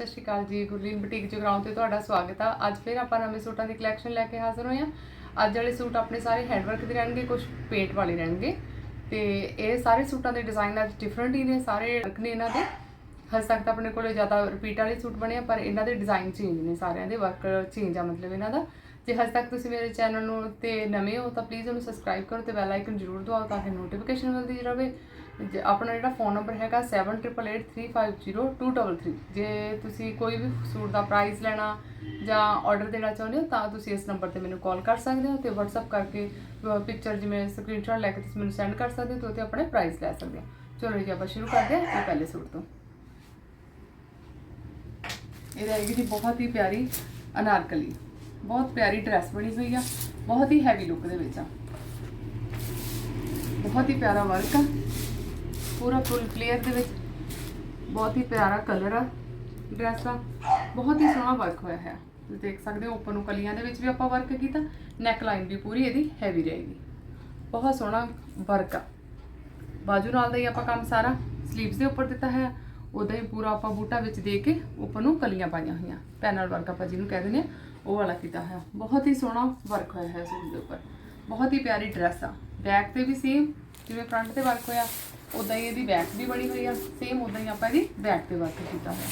ਸਤਿ ਸ਼੍ਰੀ ਅਕਾਲ ਜੀ, ਗੁਰਲੀਨ ਬੁਟੀਕ ਜਗਰਾਉਂ ਤੇ ਤੁਹਾਡਾ ਸਵਾਗਤ ਆ। ਅੱਜ ਫਿਰ ਆਪਾਂ ਨਵੇਂ ਸੂਟਾਂ ਦੀ ਕਲੈਕਸ਼ਨ ਲੈ ਕੇ ਹਾਜ਼ਰ ਹੋਏ ਆ। ਅੱਜ ਵਾਲੇ ਸੂਟ ਆਪਣੇ ਸਾਰੇ ਹੈਂਡਵਰਕ ਦੇ ਰਹਿਣਗੇ ਕੁਝ ਪੇਂਟ ਵਾਲੇ ਰਹਿਣਗੇ। ਤੇ ਇਹ ਸਾਰੇ ਸੂਟਾਂ ਦੇ ਡਿਜ਼ਾਈਨ ਅੱਜ ਡਿਫਰੈਂਟ ਹੀ ਨੇ, ਸਾਰੇ ਵਰਕ ਨੇ ਇਹਨਾਂ ਦੇ। ਹਜੇ ਤੱਕ ਤਾਂ ਆਪਣੇ ਕੋਲੇ ਜ਼ਿਆਦਾ ਰਿਪੀਟ ਵਾਲੇ ਸੂਟ ਬਣੇ ਆ, ਪਰ ਇਹਨਾਂ ਦੇ ਡਿਜ਼ਾਈਨ ਚੇਂਜ ਨੇ ਸਾਰਿਆਂ ਦੇ ਵਰਕ ਚੇਂਜ ਆ ਮਤਲਬ ਇਹਨਾਂ ਦਾ। ਜੇ ਹਜੇ ਤੱਕ ਤੁਸੀਂ ਮੇਰੇ ਚੈਨਲ ਨੂੰ ਤੇ ਨਵੇਂ ਹੋ ਤਾਂ ਪਲੀਜ਼ ਉਹਨੂੰ ਸਬਸਕ੍ਰਾਈਬ ਕਰੋ ਤੇ ਬੈਲ ਆਈਕਨ ਜ਼ਰੂਰ ਦਬਾਓ ਤਾਂ ਕਿ ਨੋਟੀਫਿਕੇਸ਼ਨ ਮਿਲਦੀ ਰਹੇ। ਜੇ ਆਪਣਾ ਜਿਹੜਾ ਫੋਨ ਨੰਬਰ ਹੈਗਾ 7883502233 ਜੇ ਤੁਸੀਂ ਕੋਈ ਵੀ ਸੂਟ ਦਾ ਪ੍ਰਾਈਸ ਲੈਣਾ ਜਾਂ ਆਰਡਰ ਦੇਣਾ ਚਾਹੁੰਦੇ ਹੋ ਤਾਂ ਤੁਸੀਂ ਇਸ ਨੰਬਰ ਤੇ ਮੈਨੂੰ ਕਾਲ ਕਰ ਸਕਦੇ ਹੋ ਤੇ WhatsApp ਕਰਕੇ ਪਿਕਚਰ ਜਿਵੇਂ ਸਕਰੀਨਸ਼ਾਟ ਲੈ ਕੇ ਤੁਸੀਂ ਮੈਨੂੰ ਸੈਂਡ ਕਰ ਸਕਦੇ ਹੋ ਤੇ ਉਹ ਤੇ ਆਪਣੇ ਪ੍ਰਾਈਸ ਲੈ ਸਕਦੇ ਹੋ। ਚਲੋ ਜੀ, ਆਪਾਂ ਸ਼ੁਰੂ ਕਰਦੇ ਹਾਂ ਇਹ ਪਹਿਲੇ ਸੂਟ ਤੋਂ। ਇਹ ਰਹੇਗੀ ਜੀ ਬਹੁਤ ਹੀ ਪਿਆਰੀ ਅਨਾਰਕਲੀ। ਬਹੁਤ ਪਿਆਰੀ ਡਰੈਸ ਬਣੀ ਹੋਈ ਆ, ਬਹੁਤ ਹੀ ਹੈਵੀ ਲੁੱਕ ਦੇ ਵਿੱਚ ਆ। ਬਹੁਤ ਹੀ ਪਿਆਰਾ ਵਰਕ ਆ, ਪੂਰਾ ਫੁੱਲ ਕਲੀਅਰ ਦੇ ਵਿੱਚ, ਬਹੁਤ ਹੀ ਪਿਆਰਾ ਕਲਰ ਆ ਡਰੈਸ ਦਾ, ਬਹੁਤ ਹੀ ਸੋਹਣਾ ਵਰਕ ਹੋਇਆ ਹੈ। ਤੁਸੀਂ ਦੇਖ ਸਕਦੇ ਹੋ, ਉੱਪਰ ਨੂੰ ਕਲੀਆਂ ਦੇ ਵਿੱਚ ਵੀ ਆਪਾਂ ਵਰਕ ਕੀਤਾ ਨੈਕ ਲਾਈਨ ਵੀ ਪੂਰੀ ਇਹਦੀ ਹੈਵੀ ਰਹੇਗੀ। ਬਹੁਤ ਸੋਹਣਾ ਵਰਕ ਆ। ਬਾਜੂ ਨਾਲ ਦਾ ਹੀ ਆਪਾਂ ਕੰਮ ਸਾਰਾ ਸਲੀਵਸ ਦੇ ਉੱਪਰ ਦਿੱਤਾ ਹੈ ਉਦਾਂ ਹੀ ਪੂਰਾ ਆਪਾਂ ਬੂਟਾ ਵਿੱਚ ਦੇ ਕੇ ਉੱਪਰ ਨੂੰ ਕਲੀਆਂ ਪਾਈਆਂ ਹੋਈਆਂ। ਪੈਨਲ ਵਰਕ ਆਪਾਂ ਜਿਹਨੂੰ ਕਹਿੰਦੇ ਨੇ ਉਹ ਵਾਲਾ ਕੀਤਾ ਹੈ? ਬਹੁਤ ਹੀ ਸੋਹਣਾ ਵਰਕ ਹੋਇਆ ਹੈ ਸੂਟ ਦੇ ਉੱਪਰ। ਬਹੁਤ ਹੀ ਪਿਆਰੀ ਡਰੈਸ ਆ। ਬੈਕ ਤੇ ਵੀ ਸੇਮ ਜਿਵੇਂ ਫਰੰਟ ਤੇ ਵਰਕ ਹੋਇਆ ਉਦਾਂ ਹੀ ਇਹਦੀ ਬੈਕ ਵੀ ਬਣੀ ਹੋਈ ਆ। ਸੇਮ ਉਦਾਂ ਹੀ ਆਪਾਂ ਇਹਦੀ ਬੈਕ ਤੇ ਵਰਕ ਕੀਤਾ ਹੋਇਆ।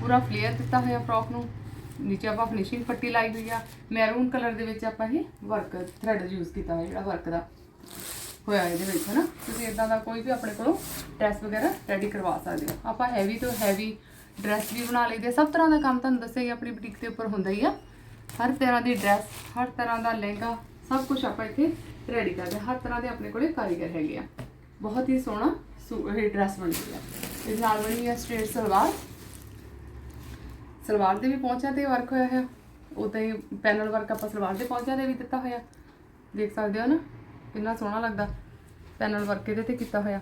ਪੂਰਾ ਫਲੇਅਰ ਦਿੱਤਾ ਹੋਇਆ ਫਰੋਕ ਨੂੰ। ਨੀਚੇ ਆਪਾਂ ਫਿਨਿਸ਼ਿੰਗ ਪੱਟੀ ਲਾਈ ਹੋਈ ਆ। ਮੈਰੂਨ ਕਲਰ ਦੇ ਵਿੱਚ ਆਪਾਂ ਇਹ ਵਰਕ ਥ੍ਰੈਡ ਯੂਜ਼ ਕੀਤਾ ਹੋਇਆ, ਜਿਹੜਾ ਵਰਕ ਦਾ ਹੋਇਆ ਇਹਦੇ ਵਿੱਚ, ਹਨਾ? ਤੁਸੀਂ ਇਦਾਂ ਦਾ ਕੋਈ ਵੀ ਆਪਣੇ ਕੋਲੋਂ ਡਰੈਸ ਵਗੈਰਾ ਰੈਡੀ ਕਰਵਾ ਸਕਦੇ ਹੋ। ਆਪਾਂ ਹੈਵੀ ਤੋਂ ਹੈਵੀ ਡਰੈਸ ਵੀ ਬਣਾ ਲਈਦੇ ਸਭ ਤਰ੍ਹਾਂ ਦਾ ਕੰਮ ਤੁਹਾਨੂੰ ਦੱਸਿਆ ਹੀ ਆਪਣੀ ਬੁਟੀਕ ਦੇ ਉੱਪਰ ਹੁੰਦਾ ਹੀ ਆ। ਹਰ ਤਰ੍ਹਾਂ ਦੀ ਡਰੈਸ ਹਰ ਤਰ੍ਹਾਂ ਦਾ ਲਹਿੰਗਾ, ਸਭ ਕੁਝ ਆਪਾਂ ਇੱਥੇ ਰੈਡੀ ਕਰਦੇ ਹਰ ਤਰ੍ਹਾਂ ਦੇ ਆਪਣੇ ਕੋਲੇ ਕਾਰੀਗਰ ਹੈਗੇ ਆ। ਬਹੁਤ ਹੀ ਸੋਹਣਾ ਸੂ- ਇਹ ਡਰੈਸ ਬਣੀ ਹੋਈ ਆ। ਇਸ ਨਾਲ ਬਣੀ ਹੈ ਸਟ੍ਰੇਟ ਸਲਵਾਰ। ਸਲਵਾਰ ਦੇ ਵੀ ਪਹੁੰਚਿਆ ਤੇ ਵਰਕ ਹੋਇਆ ਹੈ ਉਦਾਂ ਹੀ ਪੈਨਲ ਵਰਕ ਆਪਾਂ ਸਲਵਾਰ ਦੇ ਪਹੁੰਚਿਆ ਦੇ ਵੀ ਦਿੱਤਾ ਹੋਇਆ। ਦੇਖ ਸਕਦੇ ਹੋ ਨਾ, ਕਿੰਨਾ ਸੋਹਣਾ ਲੱਗਦਾ। ਪੈਨਲ ਵਰਕ ਇਹਦੇ ਤੇ ਕੀਤਾ ਹੋਇਆ।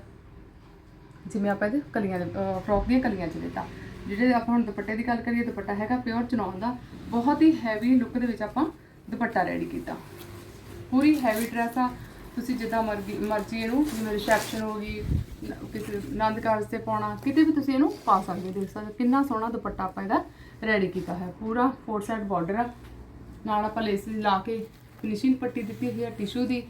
ਜਿਵੇਂ ਆਪਾਂ ਇਹਦੇ ਕਲੀਆਂ ਦੇ ਫਰੋਕ ਦੀਆਂ ਕਲੀਆਂ 'ਚ ਦਿੱਤਾ। ਜਿਹੜੇ ਆਪਾਂ ਹੁਣ ਦੁਪੱਟੇ ਦੀ ਗੱਲ ਕਰੀਏ, ਦੁਪੱਟਾ ਹੈਗਾ ਪਿਓਰ ਚਨੌਨ ਦਾ। ਬਹੁਤ ਹੀ ਹੈਵੀ ਲੁੱਕ ਦੇ ਵਿੱਚ ਆਪਾਂ ਦੁਪੱਟਾ ਰੈਡੀ ਕੀਤਾ। ਪੂਰੀ ਹੈਵੀ ਡਰੈਸ ਆ। ਤੁਸੀਂ ਜਿੱਦਾਂ ਮਰਜ਼ੀ ਮਰਜ਼ੀ ਇਹਨੂੰ ਜਿਵੇਂ ਰਿਸੈਪਸ਼ਨ ਹੋ ਗਈ, ਕਿਸੇ ਆਨੰਦ ਕਾਰਜ ਤੇ ਪਾਉਣਾ, ਕਿਤੇ ਵੀ ਤੁਸੀਂ ਇਹਨੂੰ ਪਾ ਸਕਦੇ ਹੋ, ਦੇਖ ਸਕਦੇ ਹੋ। ਕਿੰਨਾ ਸੋਹਣਾ ਦੁਪੱਟਾ ਆਪਾਂ ਇਹਦਾ ਰੈਡੀ ਕੀਤਾ ਹੈ ਪੂਰਾ ਫੋਰ ਸਾਈਡ ਬਾਰਡਰ ਆ। ਨਾਲ ਆਪਾਂ ਲੇਸ ਲਾ ਕੇ ਫਿਨਿਸ਼ਿੰਗ ਪੱਟੀ ਦਿੱਤੀ ਹੋਈ ਹੈ ਟਿਸ਼ੂ ਦੀ।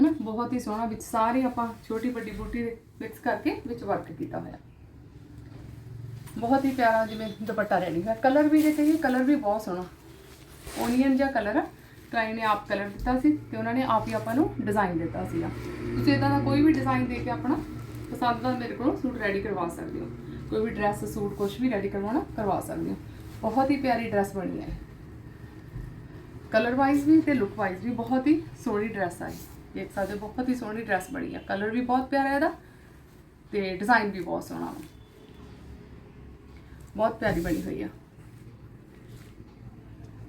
ਹਨਾ? ਬਹੁਤ ਹੀ ਸੋਹਣਾ ਵਿੱਚ ਸਾਰੇ ਆਪਾਂ ਛੋਟੀ ਵੱਡੀ ਬੂਟੀ ਮਿਕਸ ਕਰਕੇ ਵਿੱਚ ਵਰਕ ਕੀਤਾ ਹੋਇਆ। ਬਹੁਤ ਹੀ ਪਿਆਰਾ ਜਿਵੇਂ ਦੁਪੱਟਾ ਰੈਡੀ ਹੈ ਕਲਰ ਵੀ ਜੇ ਕਹੀਏ, ਕਲਰ ਵੀ ਬਹੁਤ ਸੋਹਣਾ। ਓਨੀਅਨ ਜਿਹਾ ਕਲਰ ਆ ਕਲਾਈ ਨੇ ਆਪ ਕਲਰ ਦਿੱਤਾ ਸੀ ਤੇ ਉਹਨਾਂ ਨੇ ਆਪ ਹੀ ਆਪਾਂ ਨੂੰ ਡਿਜ਼ਾਈਨ ਦਿੱਤਾ ਸੀਗਾ। ਤੁਸੀਂ ਇਦਾਂ ਦਾ ਕੋਈ ਵੀ ਡਿਜ਼ਾਈਨ ਦੇ ਕੇ ਆਪਣਾ ਪਸੰਦ ਦਾ ਮੇਰੇ ਕੋਲੋਂ ਸੂਟ ਰੈਡੀ ਕਰਵਾ ਸਕਦੇ ਹੋ। ਕੋਈ ਵੀ ਡਰੈਸ ਸੂਟ ਕੁਝ ਵੀ ਰੈਡੀ ਕਰਵਾਉਣਾ, ਕਰਵਾ ਸਕਦੇ ਹੋ। ਬਹੁਤ ਹੀ ਪਿਆਰੀ ਡਰੈਸ ਬਣੀ ਹੈ। ਕਲਰ ਵਾਈਜ਼ ਵੀ ਤੇ ਲੁੱਕ ਵਾਈਜ਼ ਵੀ ਬਹੁਤ ਹੀ ਸੋਹਣੀ ਡਰੈਸ ਆਈ ਦੇਖ ਸਕਦੇ ਹੋ, ਬਹੁਤ ਹੀ ਸੋਹਣੀ ਡਰੈਸ ਬਣੀ ਹੈ। ਕਲਰ ਵੀ ਬਹੁਤ ਪਿਆਰਾ ਇਹਦਾ ਤੇ ਡਿਜ਼ਾਈਨ ਵੀ ਬਹੁਤ ਸੋਹਣਾ ਵਾ। ਬਹੁਤ ਪਿਆਰੀ ਬਣੀ ਹੋਈ ਆ।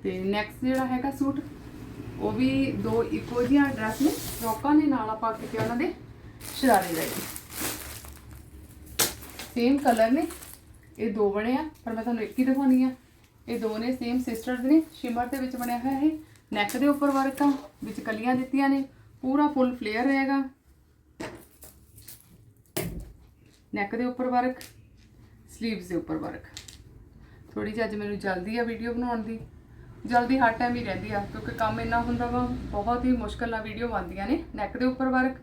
ਤੇ ਨੈਕਸਟ ਜਿਹੜਾ ਹੈਗਾ ਸੂਟ, ਉਹ ਵੀ ਦੋ ਇੱਕੋ ਜਿਹੀਆਂ ਡਰੈਸ ਨੇ, ਫਰੋਕਾਂ ਦੇ ਨਾਲ ਆਪਾਂ ਕਿਤੇ ਉਹਨਾਂ ਦੇ ਸ਼ਰਾਰੇ ਰਹੇ ਸੇਮ ਕਲਰ ਨੇ, ਇਹ ਦੋ ਬਣੇ ਆ, ਪਰ ਮੈਂ ਤੁਹਾਨੂੰ ਇੱਕ ਹੀ ਦਿਖਾਉਣੀ ਆ। ਇਹ ਦੋ ਨੇ ਸੇਮ ਸਿਸਟਰਸ ਨੇ ਸ਼ਿਮਰ ਦੇ ਵਿੱਚ ਬਣਿਆ ਹੋਇਆ ਇਹ। ਨੈਕ ਦੇ ਉੱਪਰ ਵਰਕ ਆ ਵਿੱਚ ਕਲੀਆਂ ਦਿੱਤੀਆਂ ਨੇ, ਪੂਰਾ ਫੁੱਲ ਫਲੇਅਰ ਰਹੇਗਾ ਨੈਕ ਦੇ ਉੱਪਰ ਵਰਕ ਸਲੀਵਸ ਦੇ ਉੱਪਰ ਵਰਕ ਥੋੜੀ ਜਿਹੀ ਅੱਜ ਮੈਨੂੰ ਜਲਦੀ ਆ ਵੀਡੀਓ ਬਣਾਉਣ ਦੀ। ਜਲਦੀ ਹਰ ਟਾਈਮ ਹੀ ਰਹਿੰਦੀ ਆ, ਕਿਉਂਕਿ ਕੰਮ ਇੰਨਾ ਹੁੰਦਾ ਵਾ, ਬਹੁਤ ਹੀ ਮੁਸ਼ਕਲ ਨਾਲ ਵੀਡੀਓ ਬਣਦੀਆਂ ਨੇ। ਨੈਕ ਦੇ ਉੱਪਰ ਵਰਕ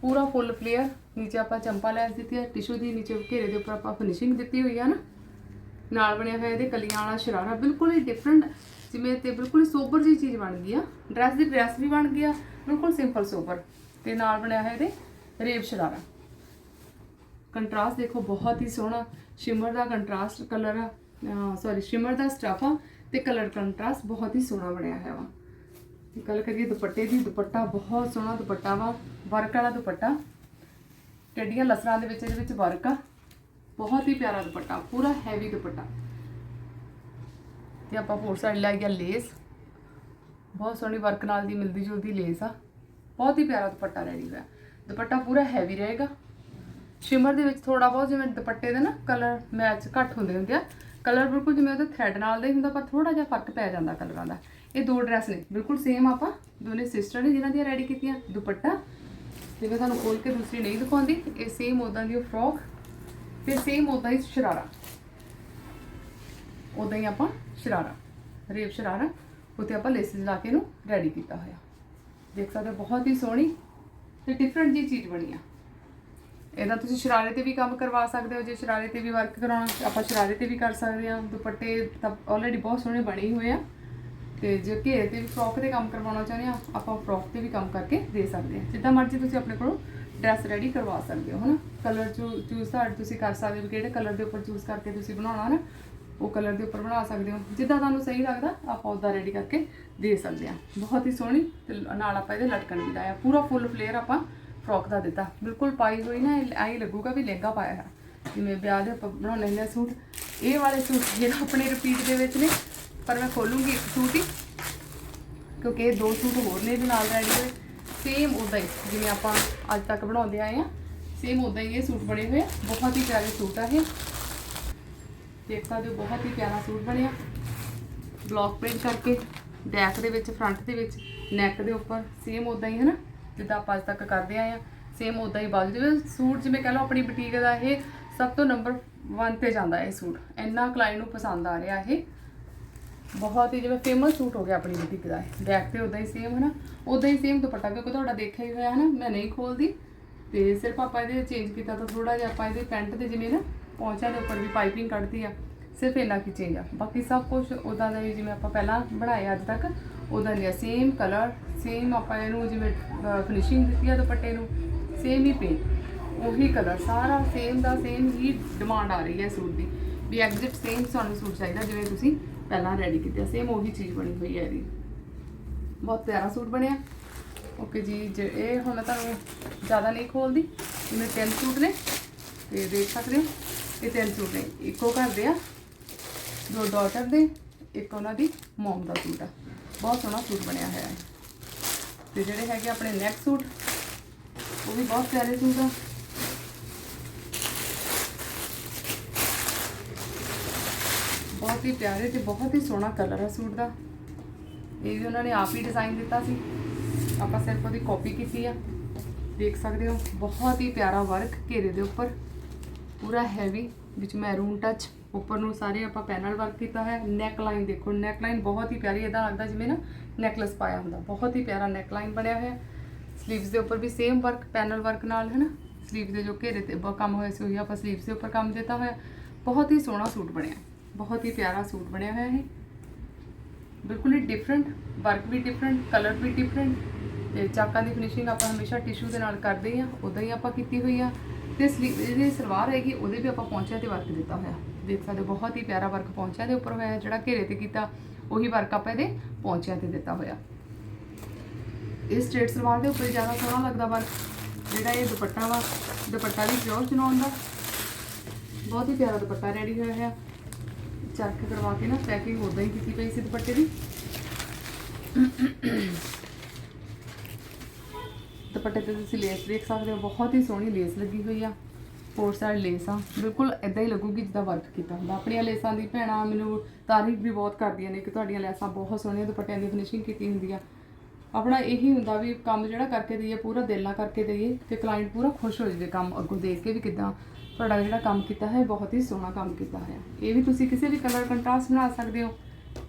ਪੂਰਾ ਫੁੱਲ ਫਲੇਅਰ ਨੀਚੇ ਆਪਾਂ ਚੰਪਾ ਲੈਸ ਦਿੱਤੀ ਆ ਟਿਸ਼ੂ ਦੀ, ਨੀਚੇ ਘੇਰੇ ਦੇ ਉੱਪਰ ਆਪਾਂ ਫਿਨਿਸ਼ਿੰਗ ਦਿੱਤੀ ਹੋਈ ਆ ਨਾ। ਨਾਲ ਬਣਿਆ ਹੋਇਆ ਇਹਦੇ ਕਲੀਆਂ ਵਾਲਾ ਸ਼ਰਾਰਾ, ਬਿਲਕੁਲ ਹੀ ਡਿਫਰੈਂਟ ਜਿਵੇਂ ਤੇ ਬਿਲਕੁਲ ਹੀ ਸੋਬਰ ਜਿਹੀ ਚੀਜ਼ ਬਣ ਗਈ ਆ। ਡਰੈਸ ਦੀ ਡਰੈਸ ਵੀ ਬਣ ਗਈ ਆ, ਬਿਲਕੁਲ ਸਿੰਪਲ ਸੋਬਰ ਤੇ ਨਾਲ ਬਣਿਆ ਹੋਇਆ ਇਹਦੇ ਰੇਬ ਸ਼ਰਾਰਾ। ਕੰਟਰਾਸਟ ਦੇਖੋ, ਬਹੁਤ ਹੀ ਸੋਹਣਾ ਸ਼ਿਮਰ ਦਾ ਕੰਟਰਾਸਟ ਕਲਰ ਆ ਸੌਰੀ ਸ਼ਿਮਰ ਦਾ ਸਟਫ ਆ ਤੇ ਕਲਰ ਕੰਟਰਾਸਟ ਬਹੁਤ ਹੀ ਸੋਹਣਾ ਬਣਿਆ ਹੈ ਵਾ। ਗੱਲ ਕਰੀਏ ਦੁਪੱਟੇ ਦੀ, ਦੁਪੱਟਾ ਬਹੁਤ ਸੋਹਣਾ ਦੁਪੱਟਾ ਵਾ, ਵਰਕ ਵਾਲਾ ਦੁਪੱਟਾ। ਟੇਡੀਆਂ ਲਸਰਾਂ ਦੇ ਵਿੱਚ, ਇਹਦੇ ਵਿੱਚ ਵਰਕ ਆ। ਬਹੁਤ ਹੀ ਪਿਆਰਾ ਦੁਪੱਟਾ, ਪੂਰਾ ਹੈਵੀ ਦੁਪੱਟਾ। ਤੇ ਆਪਾਂ ਫੋਰ ਸਾਈਡ ਲਾਈ ਆ ਲੇਸ ਬਹੁਤ ਸੋਹਣੀ ਵਰਕ ਨਾਲ ਦੀ ਮਿਲਦੀ ਜੁਲਦੀ ਲੇਸ ਆ। ਬਹੁਤ ਹੀ ਪਿਆਰਾ ਦੁਪੱਟਾ ਰੈਡੀ ਹੋਇਆ। ਦੁਪੱਟਾ ਪੂਰਾ ਹੈਵੀ ਰਹੇਗਾ। ਸ਼ਿਮਰ ਦੇ ਵਿੱਚ ਥੋੜਾ ਬਹੁਤ ਜਿਵੇਂ ਦੁਪੱਟੇ ਦੇ ਨਾ ਕਲਰ ਮੈਚ ਘੱਟ ਹੁੰਦੇ ਹੁੰਦੇ ਆ। ਕਲਰ ਬਿਲਕੁਲ ਜਿਵੇਂ ਉਹਦੇ ਥ੍ਰੈਡ ਨਾਲ ਦਾ ਹੀ ਹੁੰਦਾ, ਪਰ ਥੋੜਾ ਜਿਹਾ ਫ਼ਰਕ ਪੈ ਜਾਂਦਾ ਕਲਰਾਂ ਦਾ। ਇਹ ਦੋ ਡਰੈਸ ਨੇ, ਬਿਲਕੁਲ ਸੇਮ ਆਪਾਂ, ਦੋਨੇ ਸਿਸਟਰ ਨੇ ਜਿਨ੍ਹਾਂ ਦੀਆਂ ਰੈਡੀ ਕੀਤੀਆਂ ਦੁਪੱਟਾ। ਜਿਵੇਂ ਤੁਹਾਨੂੰ ਖੋਲ ਕੇ ਦੂਸਰੀ ਨਹੀਂ ਦਿਖਾਉਂਦੀ, ਇਹ ਸੇਮ ਉਦਾਂ ਦੀ ਫਰੋਕ ਤੇ ਸੇਮ ਉਦਾਂ ਹੀ ਸ਼ਰਾਰਾ। ਉਦਾਂ ਹੀ ਆਪਾਂ ਸ਼ਰਾਰਾ, ਰੇਪ ਸ਼ਰਾਰਾ, ਉੱਤੇ ਆਪਾਂ ਲੇਸਿਸ ਲਾ ਕੇ ਇਹਨੂੰ ਰੈਡੀ ਕੀਤਾ ਹੋਇਆ। ਦੇਖ ਸਕਦੇ ਹੋ, ਬਹੁਤ ਹੀ ਸੋਹਣੀ ਤੇ ਡਿਫਰੈਂਟ ਜੀ ਚੀਜ਼ ਬਣੀ ਆ। ਇਹਦਾ ਤੁਸੀਂ ਸ਼ਰਾਰੇ ਤੇ ਵੀ ਕੰਮ ਕਰਵਾ ਸਕਦੇ ਹੋ, ਜੇ ਸ਼ਰਾਰੇ ਤੇ ਵੀ ਵਰਕ ਕਰਾਉਣਾ, ਆਪਾਂ ਸ਼ਰਾਰੇ ਤੇ ਵੀ ਕਰ ਸਕਦੇ ਹਾਂ। ਦੁਪੱਟੇ ਤਾਂ ਆਲਰੇਡੀ ਬਹੁਤ ਸੋਹਣੇ ਬਣੇ ਹੋਏ ਆ। ਤੇ ਜੇ ਘੇਰੇ ਤੇ ਵੀ ਫਰੋਕ ਤੇ ਕੰਮ ਕਰਵਾਉਣਾ ਚਾਹੁੰਦੇ ਆ, ਆਪਾਂ ਫਰੋਕ ਤੇ ਵੀ ਕੰਮ ਕਰਕੇ ਦੇ ਸਕਦੇ ਹਾਂ। ਜਿੱਦਾਂ ਮਰਜ਼ੀ ਤੁਸੀਂ ਆਪਣੇ ਕੋਲੋਂ ਡਰੈਸ ਰੈਡੀ ਕਰਵਾ ਸਕਦੇ ਹੋ, ਹਨਾ? ਕਲਰ ਚੂਜ਼ ਤੁਹਾਡੇ ਤੁਸੀਂ ਕਰ ਸਕਦੇ ਹੋ ਵੀ ਕਿਹੜੇ ਕਲਰ ਦੇ ਉੱਪਰ ਚੂਜ਼ ਕਰਕੇ ਤੁਸੀਂ ਬਣਾਉਣਾ ਨਾ ਉਹ ਕਲਰ ਦੇ ਉੱਪਰ ਬਣਾ ਸਕਦੇ ਹੋ। ਜਿੱਦਾਂ ਤੁਹਾਨੂੰ ਸਹੀ ਲੱਗਦਾ, ਆਪਾਂ ਉਦਾਂ ਰੈਡੀ ਕਰਕੇ ਦੇ ਸਕਦੇ ਹਾਂ। ਬਹੁਤ ਹੀ ਸੋਹਣੀ ਤੇ ਨਾਲ ਆਪਾਂ ਇਹਦੇ ਲਟਕਣ ਵੀ ਲਾਇਆ ਪੂਰਾ ਫੁੱਲ ਫਲੇਅਰ ਆਪਾਂ ਫਰੋਕ ਦਾ ਦਿੱਤਾ। ਬਿਲਕੁਲ ਪਾਈ ਹੋਈ ਨਾ ਐਂ ਲੱਗੂਗਾ ਵੀ ਲਹਿੰਗਾ ਪਾਇਆ ਹੈ ਜਿਵੇਂ ਵਿਆਹ ਦੇ ਆਪਾਂ ਬਣਾਉਂਦੇ ਹੁੰਦੇ ਆ ਸੂਟ, ਇਹ ਵਾਲੇ ਸੂਟ ਜਿਹੜਾ ਆਪਣੇ ਰਿਪੀਟ ਦੇ ਵਿੱਚ ਨੇ, ਪਰ ਮੈਂ ਖੋਲੂੰਗੀ ਇੱਕ ਸੂਟ ਹੀ, ਕਿਉਂਕਿ ਇਹ ਦੋ ਸੂਟ ਹੋਰ ਨੇ ਇਹਦੇ ਨਾਲ ਰੈਡੀ ਹੋਏ। ਸੇਮ ਉਦਾਂ ਹੀ, ਜਿਵੇਂ ਆਪਾਂ ਅੱਜ ਤੱਕ ਬਣਾਉਂਦੇ ਆਏ ਆ ਸੇਮ ਉਦਾਂ ਹੀ ਇਹ ਸੂਟ ਬਣੇ ਹੋਏ ਬਹੁਤ ਹੀ ਪਿਆਰੇ ਸੂਟ ਆ ਇਹ। ਦੇਖ ਸਕਦੇ ਹੋ, ਬਹੁਤ ਹੀ ਪਿਆਰਾ ਸੂਟ ਬਣਿਆ। ਬਲੌਕ ਪ੍ਰਿੰਟ ਕਰਕੇ ਬੈਕ ਦੇ ਵਿੱਚ ਫਰੰਟ ਦੇ ਵਿੱਚ ਨੈਕ ਦੇ ਉੱਪਰ ਸੇਮ ਉਦਾਂ ਹੀ ਹੈ ਨਾ ਜਿੱਦਾਂ ਆਪਾਂ ਅੱਜ ਤੱਕ ਕਰਦੇ ਆਏ ਆ ਸੇਮ ਉਦਾਂ ਹੀ ਬਾਜੂ ਦੇ ਸੂਟ ਜਿਵੇਂ ਕਹ ਲਓ ਆਪਣੀ ਬੁਟੀਕ ਦਾ ਇਹ ਸਭ ਤੋਂ ਨੰਬਰ 1 ਤੇ ਜਾਂਦਾ ਇਹ ਸੂਟ। ਇੰਨਾ ਕਲਾਇੰਟ ਨੂੰ ਪਸੰਦ ਆ ਰਿਹਾ ਇਹ। ਬਹੁਤ ਹੀ ਜਿਵੇਂ ਫੇਮਸ ਸੂਟ ਹੋ ਗਿਆ ਆਪਣੀ ਬੁਟੀਕ ਦਾ ਇਹ। ਬੈਕ ਤੇ ਉਦਾਂ ਹੀ ਸੇਮ ਹੈ ਨਾ ਉਦਾਂ ਹੀ ਸੇਮ ਦੁਪੱਟਾ, ਕਿਉਂਕਿ ਤੁਹਾਡਾ ਦੇਖਿਆ ਹੀ ਹੋਇਆ ਹੈ ਨਾ ਮੈਂ ਨਹੀਂ ਖੋਲਦੀ। ਤੇ ਸਿਰਫ ਆਪਾਂ ਇਹਦੇ ਚੇਂਜ ਕੀਤਾ ਤਾਂ ਥੋੜਾ ਜਿਹਾ ਆਪਾਂ ਇਹਦੇ ਪੈਂਟ ਤੇ ਜਿਵੇਂ ਨਾ ਪੌਂਚਿਆਂ ਦੇ ਉੱਪਰ ਵੀ ਪਾਈਪਿੰਗ ਕੱਢਦੀ ਆ, ਸਿਰਫ ਇੰਨਾ ਕੀ ਚੇਂਜ ਆ। ਬਾਕੀ ਸਭ ਕੁਝ ਉਦਾਂ ਦਾ ਹੀ ਜਿਵੇਂ ਆਪਾਂ ਪਹਿਲਾਂ ਬਣਾਇਆ ਅੱਜ ਤੱਕ ਉਦਾਂ ਹੀ ਸੇਮ ਕਲਰ ਸੇਮ ਆਪਾਂ ਇਹਨੂੰ ਜਿਵੇਂ ਫਿਨਿਸ਼ਿੰਗ ਦਿੱਤੀ ਆ ਦੁਪੱਟੇ ਨੂੰ ਸੇਮ ਹੀ ਪੇਂਟ ਉਹੀ ਕਲਰ ਸਾਰਾ ਸੇਮ ਦਾ ਸੇਮ ਹੀ ਡਿਮਾਂਡ ਆ ਰਹੀ ਹੈ ਸੂਟ ਦੀ। ਵੀ ਐਗਜ਼ੈਕਟ ਸੇਮ ਸਾਨੂੰ ਸੂਟ ਚਾਹੀਦਾ, ਜਿਵੇਂ ਤੁਸੀਂ ਪਹਿਲਾਂ ਰੈਡੀ ਕੀਤਾ ਸੇਮ ਉਹੀ ਚੀਜ਼ ਬਣੀ ਹੋਈ ਹੈ ਇਹਦੀ। ਬਹੁਤ ਪਿਆਰਾ ਸੂਟ ਬਣਿਆ। ਓਕੇ ਜੀ, ਜੇ ਇਹ ਹੁਣ ਮੈਂ ਤੁਹਾਨੂੰ ਜ਼ਿਆਦਾ ਨਹੀਂ ਖੋਲਦੀ, ਜਿਵੇਂ ਤਿੰਨ ਸੂਟ ਨੇ, ਤੇ ਦੇਖ ਸਕਦੇ ਹੋ, ਇਹ ਤਿੰਨ ਸੂਟ ਨੇ। ਇੱਕੋ ਘਰ ਦੇ ਆ, ਦੋ ਡਾਟਰ ਦੇ, ਇੱਕ ਉਹਨਾਂ ਦੀ ਮਮ ਦਾ ਸੂਟ ਆ। ਬਹੁਤ ਸੋਹਣਾ ਸੂਟ ਬਣਿਆ ਹੋਇਆ ਹੈ। ਤੇ ਜਿਹੜੇ ਹੈਗੇ ਆਪਣੇ ਨੈਕ ਸੂਟ ਉਹ ਵੀ ਬਹੁਤ ਪਿਆਰੇ ਸੂਟ ਆ। ਬਹੁਤ ਹੀ ਪਿਆਰੇ ਤੇ ਬਹੁਤ ਹੀ ਸੋਹਣਾ ਕਲਰ ਹੈ ਸੂਟ ਦਾ। ਇਹ ਵੀ ਉਹਨਾਂ ਨੇ ਆਪ ਹੀ ਡਿਜ਼ਾਈਨ ਦਿੱਤਾ ਸੀ। ਆਪਾਂ ਸਿਰਫ ਉਹਦੀ ਕਾਪੀ ਕੀਤੀ ਆ। ਦੇਖ ਸਕਦੇ ਹੋ, ਬਹੁਤ ਹੀ ਪਿਆਰਾ ਵਰਕ ਘੇਰੇ ਦੇ ਉੱਪਰ। ਪੂਰਾ ਹੈਵੀ ਵਿੱਚ ਮੈਰੂਨ ਟੱਚ ਉੱਪਰ ਨੂੰ ਸਾਰੇ ਆਪਾਂ ਪੈਨਲ ਵਰਕ ਕੀਤਾ ਹੈ ਨੈਕ ਲਾਈਨ ਦੇਖੋ ਨੈਕ ਲਾਈਨ ਬਹੁਤ ਹੀ ਪਿਆਰੀ ਇਦਾਂ ਲੱਗਦਾ ਜਿਵੇਂ ਨਾ ਨੈਕਲਸ ਪਾਇਆ ਹੁੰਦਾ, ਬਹੁਤ ਹੀ ਪਿਆਰਾ ਨੈਕ ਲਾਈਨ ਬਣਿਆ ਹੋਇਆ। ਸਲੀਵਸ ਦੇ ਉੱਪਰ ਵੀ ਸੇਮ ਵਰਕ ਪੈਨਲ ਵਰਕ ਨਾਲ ਹੈ ਨਾ ਸਲੀਵ ਦੇ ਜੋ ਘੇਰੇ ਤੇ ਬ- ਕੰਮ ਹੋਇਆ ਸੀ, ਉਹੀ ਆਪਾਂ ਸਲੀਵਸ ਦੇ ਉੱਪਰ ਕੰਮ ਦਿੱਤਾ ਹੋਇਆ। ਬਹੁਤ ਹੀ ਸੋਹਣਾ ਸੂਟ ਬਣਿਆ, ਬਹੁਤ ਹੀ ਪਿਆਰਾ ਸੂਟ ਬਣਿਆ ਹੋਇਆ ਇਹ। ਬਿਲਕੁਲ ਹੀ ਡਿਫਰੈਂਟ ਵਰਕ ਵੀ ਡਿਫਰੈਂਟ ਕਲਰ ਵੀ ਡਿਫਰੈਂਟ ਤੇ ਚਾਕਾਂ ਦੀ ਫਿਨਿਸ਼ਿੰਗ ਆਪਾਂ ਹਮੇਸ਼ਾ ਟਿਸ਼ੂ ਦੇ ਨਾਲ ਕਰਦੇ ਹਾਂ ਉਦਾਂ ਹੀ ਆਪਾਂ ਕੀਤੀ ਹੋਈ ਆ। ਤੇ ਸਲੀ- ਜਿਹੜੀ ਸਲਵਾਰ ਹੈਗੀ, ਉਹਦੇ ਵੀ ਆਪਾਂ ਪਹੁੰਚਿਆ ਤੇ ਵਰਕ ਦਿੱਤਾ ਹੋਇਆ। ਦੇਖ ਸਕਦੇ ਬਹੁਤ ਹੀ ਪਿਆਰਾ ਵਰਕ ਪਹੁੰਚਿਆ ਦੇ ਉੱਪਰ ਹੋਇਆ, ਜਿਹੜਾ ਘੇਰੇ ਤੇ ਕੀਤਾ, ਉਹੀ ਵਰਕ ਆਪਾਂ ਇਹਦੇ ਪਹੁੰਚਿਆ ਤੇ ਦਿੱਤਾ ਹੋਇਆ। ਇਹ ਸਟ੍ਰੇਟ ਸਲਵਾਰ ਦੇ ਉੱਪਰ ਜ਼ਿਆਦਾ ਸੋਹਣਾ ਲੱਗਦਾ ਵਰਕ ਜਿਹੜਾ ਇਹ ਦੁਪੱਟਾ ਵਾ, ਦੁਪੱਟਾ ਵੀ ਪਿਓਰ ਚਨੌਨ ਦਾ। ਬਹੁਤ ਹੀ ਪਿਆਰਾ ਦੁਪੱਟਾ ਰੈਡੀ ਹੋਇਆ ਹੈ ਚਰਖ ਕਰਵਾ ਕੇ ਨਾ ਪੈਕਿੰਗ ਉਦਾਂ ਹੀ ਕੀਤੀ ਪਈ ਸੀ ਦੁਪੱਟੇ ਦੀ। ਦੁਪੱਟੇ ਤੇ ਤੁਸੀਂ ਲੇਸ ਦੇਖ ਸਕਦੇ ਹੋ, ਬਹੁਤ ਹੀ ਸੋਹਣੀ ਲੇਸ ਲੱਗੀ ਹੋਈ ਆ। ਫੋਰ ਸਾਈਡ ਲੇਸ ਆ ਬਿਲਕੁਲ ਇਦਾਂ ਹੀ ਲੱਗੂਗੀ ਜਿੱਦਾਂ ਵਰਕ ਕੀਤਾ ਹੁੰਦਾ। ਆਪਣੀਆਂ ਲੇਸਾਂ ਦੀ ਭੈਣਾਂ ਮੈਨੂੰ ਤਾਰੀਫ ਵੀ ਬਹੁਤ ਕਰਦੀਆਂ ਨੇ ਕਿ ਤੁਹਾਡੀਆਂ ਲੇਸਾਂ ਬਹੁਤ ਸੋਹਣੀਆਂ ਦੁਪੱਟਿਆਂ ਦੀ ਫਿਨਿਸ਼ਿੰਗ ਕੀਤੀ ਹੁੰਦੀ ਆ। ਆਪਣਾ ਇਹੀ ਹੁੰਦਾ ਵੀ ਕੰਮ ਜਿਹੜਾ ਕਰਕੇ ਦਈਏ, ਪੂਰਾ ਦਿਲ ਨਾਲ ਕਰਕੇ ਦਈਏ ਤੇ ਕਲਾਇੰਟ ਪੂਰਾ ਖੁਸ਼ ਹੋ ਜਾਵੇ ਕੰਮ ਅੱਗੋਂ ਦੇਖ ਕੇ ਵੀ ਕਿਦਾਂ ਤੁਹਾਡਾ ਜਿਹੜਾ ਕੰਮ ਕੀਤਾ ਹੈ, ਬਹੁਤ ਹੀ ਸੋਹਣਾ ਕੰਮ ਕੀਤਾ ਹੈ। ਇਹ ਵੀ ਤੁਸੀਂ ਕਿਸੇ ਵੀ ਕਲਰ ਕੰਟਰਾਸਟ ਬਣਾ ਸਕਦੇ ਹੋ,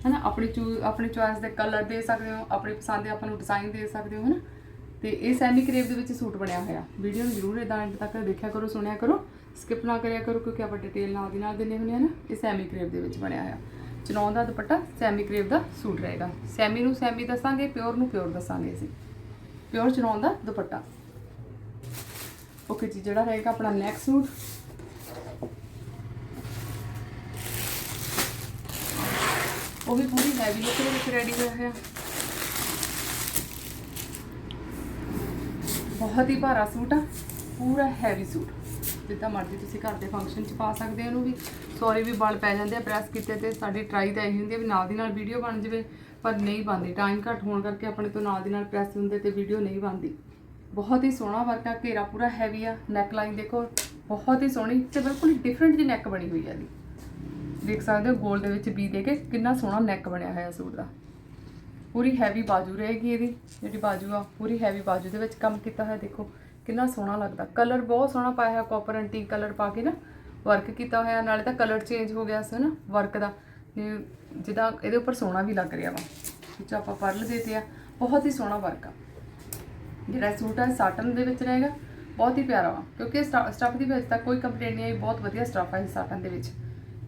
ਹਨਾ? ਆਪਣੀ ਚੂ, ਆਪਣੀ ਚੁਆਇਸ ਦੇ ਕਲਰ ਦੇ ਸਕਦੇ ਹੋ, ਆਪਣੀ ਪਸੰਦ ਦੇ ਆਪਾਂ ਨੂੰ ਡਿਜ਼ਾਈਨ ਦੇ ਸਕਦੇ ਹੋ, ਹਨਾ? ਤੇ ਇਹ ਸੈਮੀ ਕਰੇਵ ਦੇ ਵਿੱਚ ਸੂਟ ਬਣਿਆ ਹੋਇਆ। ਵੀਡੀਓ ਨੂੰ ਜ਼ਰੂਰ ਇਦਾਂ ਐਂਡ ਤੱਕ ਦੇਖਿਆ ਕਰੋ, ਸੁਣਿਆ ਕਰੋ। ਸਕਿਪ ਨਾ ਕਰਿਆ ਕਰੋ ਕਿਉਂਕਿ ਆਪਾਂ ਡਿਟੇਲ ਨਾਲ ਦੀ ਨਾਲ ਦਿੰਦੇ ਹੁੰਦੇ ਆ ਨਾ, ਇਹ ਸੈਮੀ ਕਰੇਵ ਦੇ ਵਿੱਚ ਬਣਿਆ ਹੋਇਆ। ਚਨੌਨ ਦਾ ਦੁਪੱਟਾ ਸੈਮੀ ਕਰੇਵ ਦਾ ਸੂਟ ਰਹੇਗਾ। ਸੈਮੀ ਨੂੰ ਸੈਮੀ ਦੱਸਾਂਗੇ, ਪਿਓਰ ਨੂੰ ਪਿਓਰ ਦੱਸਾਂਗੇ ਅਸੀਂ। ਪਿਓਰ ਚਨੌਨ ਦਾ ਦੁਪੱਟਾ। ਓਕੇ ਜੀ, ਜਿਹੜਾ ਰਹੇਗਾ ਆਪਣਾ ਨੈਕਸਟ ਸੂਟ। ਉਹ ਵੀ ਪੂਰੀ ਹੈਵੀ ਲੁੱਕ ਦੇ ਵਿੱਚ ਰੈਡੀ ਹੋਇਆ ਹੋਇਆ। ਬਹੁਤ ਹੀ ਭਾਰਾ ਸੂਟ ਆ, ਪੂਰਾ ਹੈਵੀ ਸੂਟ। ਜਿੱਦਾਂ ਮਰਜ਼ੀ ਤੁਸੀਂ ਘਰ ਦੇ ਫੰਕਸ਼ਨ 'ਚ ਪਾ ਸਕਦੇ ਹੋ ਇਹਨੂੰ ਵੀ ਸੌਰੀ ਵੀ ਬਲ ਪੈ ਜਾਂਦੇ ਆ ਪ੍ਰੈਸ ਕੀਤੇ ਤੇ ਸਾਡੀ ਟਰਾਈ ਤਾਂ ਇਹੀ ਹੁੰਦੀ ਹੈ ਵੀ ਨਾਲ ਦੀ ਨਾਲ ਵੀਡੀਓ ਬਣ ਜਾਵੇ, ਪਰ ਨਹੀਂ ਬਣਦੀ। ਟਾਈਮ ਘੱਟ ਹੋਣ ਕਰਕੇ ਆਪਣੇ ਤੋਂ ਨਾਲ ਦੀ ਨਾਲ ਪ੍ਰੈਸ ਹੁੰਦੇ ਤੇ ਵੀਡੀਓ ਨਹੀਂ ਬਣਦੀ। ਬਹੁਤ ਹੀ ਸੋਹਣਾ ਵਰਕ ਆ, ਘੇਰਾ ਪੂਰਾ ਹੈਵੀ ਆ ਨੈਕ ਲਾਈਨ ਦੇਖੋ, ਬਹੁਤ ਹੀ ਸੋਹਣੀ ਤੇ ਬਿਲਕੁਲ ਡਿਫਰੈਂਟ ਜੀ ਨੈਕ ਬਣੀ ਹੋਈ ਆ ਇਹਦੀ। ਦੇਖ ਸਕਦੇ ਹੋ ਗੋਲ ਦੇ ਵਿੱਚ ਵੀ ਦੇ ਕੇ ਕਿੰਨਾ ਸੋਹਣਾ ਨੈਕ ਬਣਿਆ ਹੋਇਆ ਸੂਟ ਦਾ। ਪੂਰੀ ਹੈਵੀ ਬਾਜੂ ਰਹੇਗੀ ਇਹਦੀ, ਜਿਹੜੀ ਬਾਜੂ ਆ, ਪੂਰੀ ਹੈਵੀ ਬਾਜੂ ਦੇ ਵਿੱਚ ਕੰਮ ਕੀਤਾ ਹੋਇਆ, ਦੇਖੋ ਕਿੰਨਾ ਸੋਹਣਾ ਲੱਗਦਾ। ਕਲਰ ਬਹੁਤ ਸੋਹਣਾ ਪਾਇਆ ਹੋਇਆ ਕਾਪਰ ਐਂਟੀਕ ਕਲਰ ਪਾ ਕੇ ਨਾ ਵਰਕ ਕੀਤਾ ਹੋਇਆ, ਨਾਲੇ ਤਾਂ ਕਲਰ ਚੇਂਜ ਹੋ ਗਿਆ ਸੀ ਨਾ ਵਰਕ ਦਾ। ਇਹ ਜਿਹਦਾ ਇਹਦੇ ਉੱਪਰ ਸੋਹਣਾ ਵੀ ਲੱਗ ਰਿਹਾ ਵਾ। ਵਿੱਚ ਆਪਾਂ ਪਰਲ ਦੇਤੇ ਆ, ਬਹੁਤ ਹੀ ਸੋਹਣਾ ਵਰਕ ਆ। ਜਿਹੜਾ ਸੂਟ ਹੈ ਸਾਟਨ ਦੇ ਵਿੱਚ ਰਹੇਗਾ, ਬਹੁਤ ਹੀ ਪਿਆਰਾ ਵਾ। ਕਿਉਂਕਿ ਸਟਫ ਦੀ ਵਿੱਚ ਤਾਂ ਕੋਈ ਕੰਪਲੇਂਟ ਨਹੀਂ ਆਈ, ਬਹੁਤ ਵਧੀਆ ਸਟਫ ਹੈ ਸਾਟਨ ਦੇ ਵਿੱਚ।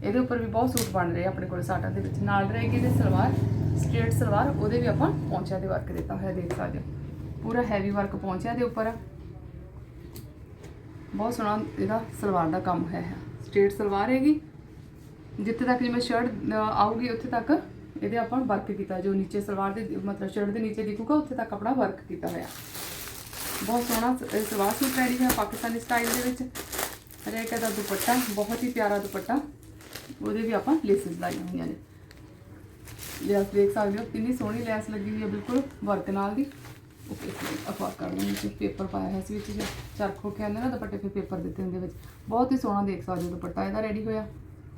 ਇਹਦੇ ਉੱਪਰ ਵੀ ਬਹੁਤ ਸੂਟ ਬਣ ਰਹੇ ਆ ਆਪਣੇ ਕੋਲ ਸਾਟਨ ਦੇ ਵਿੱਚ। ਨਾਲ ਰਹੇਗੀ ਇਹਦੇ ਸਲਵਾਰ। ਸਟ੍ਰੇਟ ਸਲਵਾਰ, ਉਹਦੇ ਵੀ ਆਪਾਂ ਪੌਂਚਿਆਂ ਦੇ ਵਰਕ ਦਿੱਤਾ ਹੋਇਆ ਦੇਖ ਸਕਦੇ ਹੋ। ਪੂਰਾ ਹੈਵੀ ਵਰਕ ਪੌਂਚਿਆਂ ਦੇ ਉੱਪਰ ਬਹੁਤ ਸੋਹਣਾ ਇਹਦਾ ਸਲਵਾਰ ਦਾ ਕੰਮ ਹੈ। ਸਟ੍ਰੇਟ ਸਲਵਾਰ ਹੈਗੀ। ਜਿੱਥੇ ਤੱਕ ਜਿਵੇਂ ਸ਼ਰਟ ਆਊਗੀ, ਉੱਥੇ ਤੱਕ ਇਹਦੇ ਆਪਾਂ ਵਰਕ ਕੀਤਾ। ਜੋ ਨੀਚੇ ਸਲਵਾਰ ਦੇ, ਮਤਲਬ ਸ਼ਰਟ ਦੇ ਨੀਚੇ ਦਿਖੂਗਾ, ਉੱਥੇ ਤੱਕ ਆਪਣਾ ਵਰਕ ਕੀਤਾ ਹੋਇਆ। ਬਹੁਤ ਸੋਹਣਾ ਸਲਵਾਰ ਸੂਟ ਰੈਡੀ ਹੈ ਪਾਕਿਸਤਾਨੀ ਸਟਾਈਲ ਦੇ ਵਿੱਚ। ਰੇਕਾ ਦਾ ਦੁਪੱਟਾ, ਬਹੁਤ ਹੀ ਪਿਆਰਾ ਦੁਪੱਟਾ। ਉਹਦੇ ਵੀ ਆਪਾਂ ਲੇਸਿਸ ਲਾਈਆਂ ਹੋਈਆਂ ਨੇ। ਲੈਸ ਦੇਖ ਸਕਦੇ ਹੋ, ਕਿੰਨੀ ਸੋਹਣੀ ਲੈਸ ਲੱਗੀ ਹੋਈ ਹੈ, ਬਿਲਕੁਲ ਵਰਕ ਨਾਲ ਦੀ। ਓਕੇ ਅਫਾ ਕਰ ਲਓ ਨੀਚੇ ਪੇਪਰ ਪਾਇਆ ਹੈ ਇਸ ਵਿੱਚ, ਜੋ ਚਰਖੋ ਕਹਿੰਦੇ ਨਾ ਦੁਪੱਟੇ ਤੇ ਪੇਪਰ ਦਿੱਤੇ ਹੁੰਦੇ ਵਿੱਚ। ਬਹੁਤ ਹੀ ਸੋਹਣਾ ਦੇਖ ਸਕਦੇ ਹੋ, ਦੁਪੱਟਾ ਇਹਦਾ ਰੈਡੀ ਹੋਇਆ।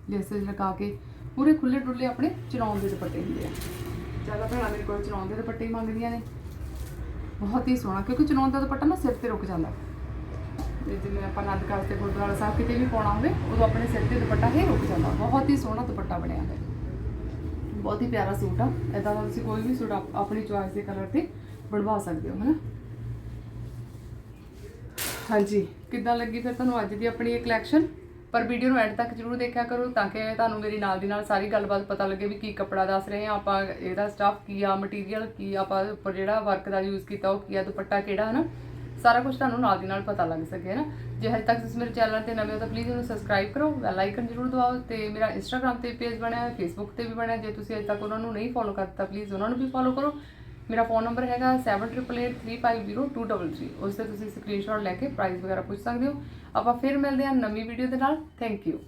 ਲੇਸਿਸ ਲਗਾ ਕੇ ਪੂਰੇ ਖੁੱਲੇ ਡੁੱਲੇ ਆਪਣੇ ਚਰਾਉਣ ਦੇ ਦੁਪੱਟੇ ਹੁੰਦੇ ਆ। ਜ਼ਿਆਦਾ ਭੈਣਾਂ, ਮੇਰੇ ਕੋਲ ਚਨੌਨ ਦੇ ਦੁਪੱਟੇ ਹੀ ਮੰਗਦੀਆਂ ਨੇ। ਬਹੁਤ ਹੀ ਸੋਹਣਾ, ਕਿਉਂਕਿ ਚਰਾਉਣ ਦਾ ਦੁਪੱਟਾ ਨਾ ਸਿਰ ਤੇ ਰੁਕ ਜਾਂਦਾ। ਤੇ ਜਿਵੇਂ ਆਪਾਂ ਨੰਦ ਕਾਲਜ ਗੁਰਦੁਆਰਾ ਸਾਹਿਬ ਕਿਤੇ ਵੀ ਪਾਉਣਾ ਹੋਵੇ, ਉਦੋਂ ਆਪਣੇ ਸਿਰ ਤੇ ਦੁਪੱਟਾ ਹੀ ਰੁਕ ਜਾਂਦਾ। ਬਹੁਤ ਹੀ ਸੋਹਣਾ ਦੁਪੱਟਾ ਬਣਿਆ ਹੋਇਆ। ਬਹੁਤ ਹੀ ਪਿਆਰਾ ਸੂਟ ਆ। ਇਦਾਂ ਦਾ ਤੁਸੀਂ ਕੋਈ ਵੀ ਸੂਟ ਆਪਣੀ ਚੁਆਇਸ ਦੇ ਕਲਰ ਤੇ ਬਣਵਾ ਸਕਦੇ ਹੋ, ਹਨਾ? ਹਾਂਜੀ। ਕਿੱਦਾਂ ਲੱਗੀ ਫਿਰ ਤੁਹਾਨੂੰ ਅੱਜ ਦੀ ਆਪਣੀ ਇਹ ਕਲੈਕਸ਼ਨ ਪਰ ਵੀਡੀਓ ਨੂੰ ਐਂਡ ਤੱਕ ਜਰੂਰ ਦੇਖਿਆ ਕਰੋ ਤਾਂ ਕਿ ਤੁਹਾਨੂੰ ਮੇਰੀ ਨਾਲ ਦੀ ਨਾਲ ਸਾਰੀ ਗੱਲਬਾਤ ਪਤਾ ਲੱਗੇ ਵੀ ਕੀ ਕੱਪੜਾ ਦੱਸ ਰਹੇ ਆ ਆਪਾਂ, ਇਹਦਾ ਸਟਾਫ ਕੀ ਆ ਮਟੀਰੀਅਲ ਕੀ ਆ, ਆਪਾਂ ਉੱਪਰ ਜਿਹੜਾ ਵਰਕ ਦਾ ਯੂਜ਼ ਕੀਤਾ ਉਹ ਕੀ ਆ, ਦੁਪੱਟਾ ਕਿਹੜਾ, ਹਨਾ? ਸਾਰਾ ਕੁਝ ਤੁਹਾਨੂੰ ਨਾਲ ਦੀ ਨਾਲ ਪਤਾ ਲੱਗ ਸਕੇ ਨਾ? ਜੇ ਹਜੇ ਤੱਕ ਤੁਸੀਂ ਮੇਰੇ ਚੈਨਲ ਤੇ ਨਵੇਂ ਹੋ ਤਾਂ ਪਲੀਜ਼ ਉਹਨੂੰ ਸਬਸਕ੍ਰਾਈਬ ਕਰੋ ਬੈਲ ਆਈਕਨ ਜਰੂਰ ਦਬਾਓ ਤੇ ਮੇਰਾ ਇੰਸਟਾਗ੍ਰam ਤੇ ਪੇਜ ਬਣਿਆ ਹੈ ਫੇਸਬੁੱਕ ਤੇ ਵੀ ਬਣਿਆ। ਜੇ ਤੁਸੀਂ ਅਜੇ ਤੱਕ ਉਹਨਾਂ ਨੂੰ ਨਹੀਂ ਫੋਲੋ ਕਰਤਾ ਪਲੀਜ਼ ਉਹਨਾਂ ਨੂੰ ਵੀ ਫੋਲੋ ਕਰੋ। ਮੇਰਾ ਫੋਨ ਨੰਬਰ ਹੈਗਾ 7883500233 ਉਸ ਤੇ ਤੁਸੀਂ ਸਕਰੀਨਸ਼ਾਟ ਲੈ ਕੇ ਪ੍ਰਾਈਸ ਵਗੈਰਾ ਪੁੱਛ ਸਕਦੇ ਹੋ। ਆਪਾਂ ਫਿਰ ਮਿਲਦੇ ਹਾਂ ਨਵੀਂ ਵੀਡੀਓ ਦੇ ਨਾਲ। Thank you